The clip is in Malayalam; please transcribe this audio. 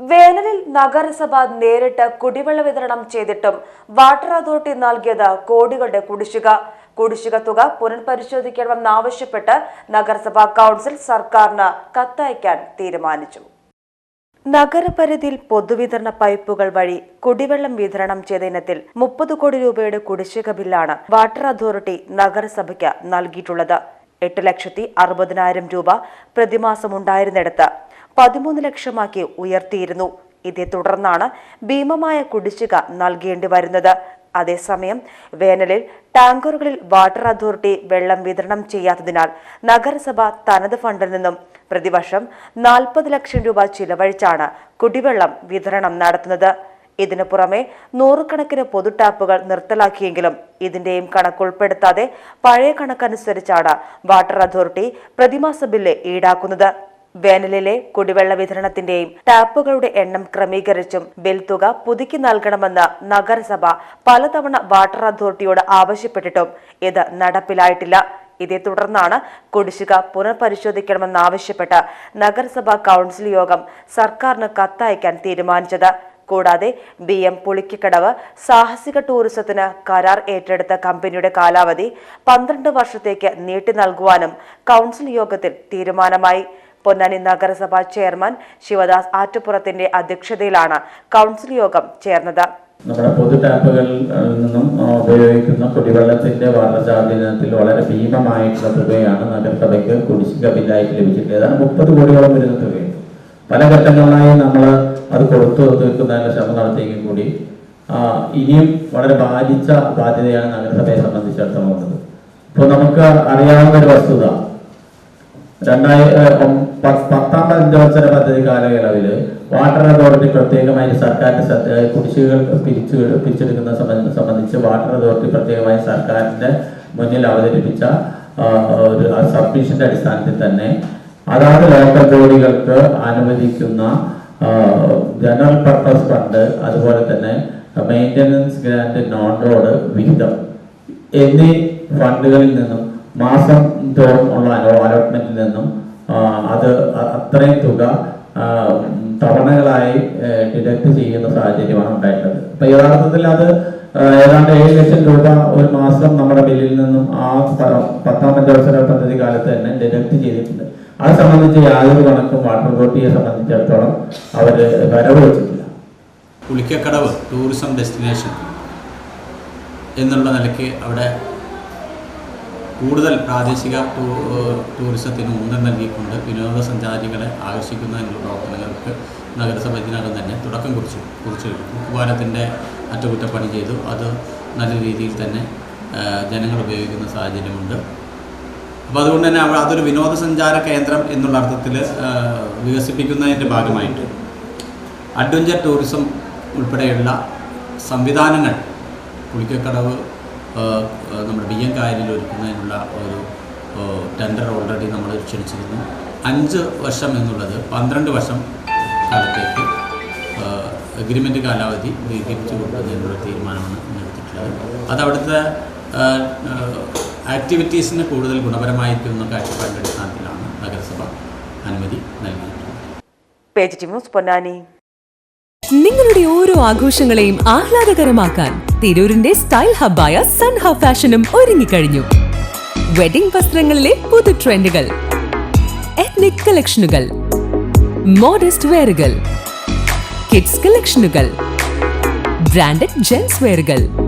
വേനലിൽ നഗരസഭ നേരിട്ട് കുടിവെള്ള വിതരണം ചെയ്തിട്ടും വാട്ടർ അതോറിറ്റി നൽകിയത് കോടികളുടെ കുടിശ്ശിക. കുടിശ്ശിക തുക പുനഃപരിശോധിക്കണമെന്നാവശ്യപ്പെട്ട് നഗരസഭാ കൗൺസിൽ സർക്കാരിന് കത്തയക്കാൻ തീരുമാനിച്ചു. നഗരപരിധിയിൽ പൊതുവിതരണ പൈപ്പുകൾ വഴി കുടിവെള്ളം വിതരണം ചെയ്ത ഇനത്തിൽ മുപ്പത് കോടി രൂപയുടെ കുടിശ്ശിക ബില്ലാണ് വാട്ടർ അതോറിറ്റി നഗരസഭയ്ക്ക് നൽകിയിട്ടുള്ളത്. എട്ട് ലക്ഷത്തി അറുപതിനായിരം രൂപ പ്രതിമാസം ഉണ്ടായിരുന്നിടത്ത് പതിമൂന്ന് ലക്ഷമാക്കി ഉയർത്തിയിരുന്നു. ഇതേ തുടർന്നാണ് ഭീമമായ കുടിശ്ശിക നൽകേണ്ടി വരുന്നത്. അതേസമയം വേനലിൽ ടാങ്കറുകളിൽ വാട്ടർ അതോറിറ്റി വെള്ളം വിതരണം ചെയ്യാത്തതിനാൽ നഗരസഭ തനത് ഫണ്ടിൽ നിന്നും പ്രതിവർഷം നാൽപ്പത് ലക്ഷം രൂപ ചിലവഴിച്ചാണ് കുടിവെള്ളം വിതരണം നടത്തുന്നത്. ഇതിനു പുറമെ നൂറുകണക്കിന് പൊതു ടാപ്പുകൾ നിർത്തലാക്കിയെങ്കിലും ഇതിന്റെയും കണക്ക് ഉൾപ്പെടുത്താതെ പഴയ കണക്കനുസരിച്ചാണ് വാട്ടർ അതോറിറ്റി പ്രതിമാസ ബില്ല് ഈടാക്കുന്നത്. വേനലിലെ കുടിവെള്ള വിതരണത്തിന്റെയും ടാപ്പുകളുടെ എണ്ണം ക്രമീകരിച്ചും ബിൽ തുക പുതുക്കി നൽകണമെന്ന് നഗരസഭ പലതവണ വാട്ടർ അതോറിറ്റിയോട് ആവശ്യപ്പെട്ടിട്ടും ഇത് നടപ്പിലായിട്ടില്ല. ഇതേ തുടർന്നാണ് കുടിശ്ശിക പുനഃപരിശോധിക്കണമെന്നാവശ്യപ്പെട്ട് നഗരസഭാ കൗൺസിൽ യോഗം സർക്കാരിന് കത്തയക്കാൻ തീരുമാനിച്ചത്. കൂടാതെ ബി എം പുളിക്കക്കടവ് സാഹസിക ടൂറിസത്തിന് കരാർ ഏറ്റെടുത്ത കമ്പനിയുടെ കാലാവധി പന്ത്രണ്ട് വർഷത്തേക്ക് നീട്ടി നൽകുവാനും കൗൺസിൽ യോഗത്തിൽ തീരുമാനമായി. പൊന്നാനി നഗരസഭാ ചെയർമാൻ ശിവദാസ് ആറ്റുപുറത്തിന്റെ അധ്യക്ഷതയിലാണ് കൗൺസിൽ യോഗം ചേർന്നത്. നമ്മുടെ പൊതു ടാപ്പുകളിൽ നിന്നും ഉപയോഗിക്കുന്ന കുടിവെള്ളത്തിന്റെ വാട്ടർ ചാർജ് ഇനത്തിൽ വളരെ ഭീമമായിട്ടുള്ള തുകയാണ് നഗരസഭയ്ക്ക് കുടിശ്ശിക ബില്ലായിട്ട് ലഭിച്ചിട്ടുള്ളത്. മുപ്പത് കോടിയോളം വരുന്ന തുകയുണ്ട് പല ഘട്ടങ്ങളിലായി നമ്മൾ അത് കൊടുത്തു വെക്കുന്നതിനുള്ള ശ്രമം നടത്തിയെങ്കിൽ കൂടി ഇനിയും വളരെ ബാധിച്ച ബാധ്യതയാണ് നഗരസഭയെ സംബന്ധിച്ചിടത്തോളം ഇപ്പോൾ നമുക്ക് അറിയാവുന്ന ഒരു വസ്തുത രണ്ടായിരം പത്താം പഞ്ചവത്സര പദ്ധതി കാലയളവിൽ വാട്ടർ അതോറിറ്റി പ്രത്യേകമായി സർക്കാരിന്റെ ശ്രദ്ധ കുടിശ്ശികകൾ പിരിച്ചു പിരിച്ചെടുക്കുന്ന സംബന്ധിച്ച് വാട്ടർ അതോറിറ്റി പ്രത്യേകമായി സർക്കാരിന്റെ മുന്നിൽ അവതരിപ്പിച്ച ഒരു സബ്മിഷന്റെ അടിസ്ഥാനത്തിൽ തന്നെ അതാത് ലോക്കൽ ബോഡികൾക്ക് അനുവദിക്കുന്ന ജനറൽ പർപ്പസ് ഫണ്ട് അതുപോലെ തന്നെ മെയിന്റനൻസ് ഗ്രാൻഡ് നോൺ റോഡ് വിഹിതം എന്നീ ഫണ്ടുകളിൽ നിന്നും മാസം തോറും ഉള്ള അലോട്ട്മെന്റിൽ നിന്നും അത് അത്രയും തുക തവണകളായി ഡിഡക്ട് ചെയ്യുന്ന സാഹചര്യമാണ് ഉണ്ടായിട്ടുള്ളത്. അപ്പൊ യഥാർത്ഥത്തിൽ അത് ഏതാണ്ട് ഏഴ് ലക്ഷം രൂപ ഒരു മാസം നമ്മുടെ ബില്ലിൽ നിന്നും ആ പത്താം പഞ്ചവത്സര പദ്ധതി കാലത്ത് തന്നെ ഡിഡക്ട് ചെയ്തിട്ടുണ്ട്. അത് സംബന്ധിച്ച് യാതൊരു കണക്കും വാട്ടർ അതോറിറ്റിയെ സംബന്ധിച്ചിടത്തോളം അവർ വരവ് വെച്ചിട്ടില്ല. പുളിക്കക്കടവ് ടൂറിസം ഡെസ്റ്റിനേഷൻ എന്നുള്ള നിലയ്ക്ക് അവിടെ കൂടുതൽ പ്രാദേശിക ടൂറിസത്തിന് ഊന്നൽ നൽകിക്കൊണ്ട് വിനോദസഞ്ചാരികളെ ആകർഷിക്കുന്നതിനുള്ള പ്രവർത്തനങ്ങൾക്ക് നഗരസഭ ഇതിനകം തന്നെ തുടക്കം കുറിച്ചു കുറിച്ചു. പാലത്തിന്റെ അറ്റകുറ്റപ്പണി ചെയ്തു. അത് നല്ല രീതിയിൽ തന്നെ ജനങ്ങൾ ഉപയോഗിക്കുന്ന സാഹചര്യമുണ്ട്. അപ്പോൾ അതുകൊണ്ട് തന്നെ അവിടെ അതൊരു വിനോദസഞ്ചാര കേന്ദ്രം എന്നുള്ള അർത്ഥത്തിൽ വികസിപ്പിക്കുന്നതിന്റെ ഭാഗമായിട്ട്. അഡ്വഞ്ചർ ടൂറിസം ഉൾപ്പെടെയുള്ള സംവിധാനങ്ങൾ ആ, നമ്മുടെ ബി എം കായലിൽ ഒരുക്കുന്നതിനുള്ള ഒരു ടെൻഡർ ഓൾറെഡി നമ്മൾ ക്ഷണിച്ചിരുന്നു അഞ്ച് വർഷം എന്നുള്ളത് പന്ത്രണ്ട് വർഷം കാലത്തേക്ക് എഗ്രിമെന്റ് കാലാവധി ദീർഘിപ്പിച്ചു കൊടുക്കുന്നതിനുള്ള തീരുമാനമാണ് എടുത്തിട്ടുള്ളത്. അത് അവിടുത്തെ ആക്ടിവിറ്റീസിന് കൂടുതൽ ഗുണപരമായിരിക്കുന്ന കാഴ്ചപ്പാടിന്റെ അടിസ്ഥാനത്തിലാണ് നഗരസഭ അനുമതി നൽകിയിട്ടുള്ളത്. പൊന്നാനി. നിങ്ങളുടെ ഓരോ ആഘോഷങ്ങളെയും ആഹ്ലാദകരമാക്കാൻ തിരൂരിന്റെ സ്റ്റൈൽ ഹബ്ബായ സൺ ഹബ് ഫാഷനും ഒരുങ്ങിക്കഴിഞ്ഞു. വെഡിംഗ് വസ്ത്രങ്ങളിലെ പുതു ട്രെൻഡുകൾ എത്നിക് കളക്ഷനുകൾ മോഡസ്റ്റ് വെയറുകൾ കിഡ്സ് കളക്ഷനുകൾ ബ്രാൻഡഡ് ജെൻസ് വെയറുകൾ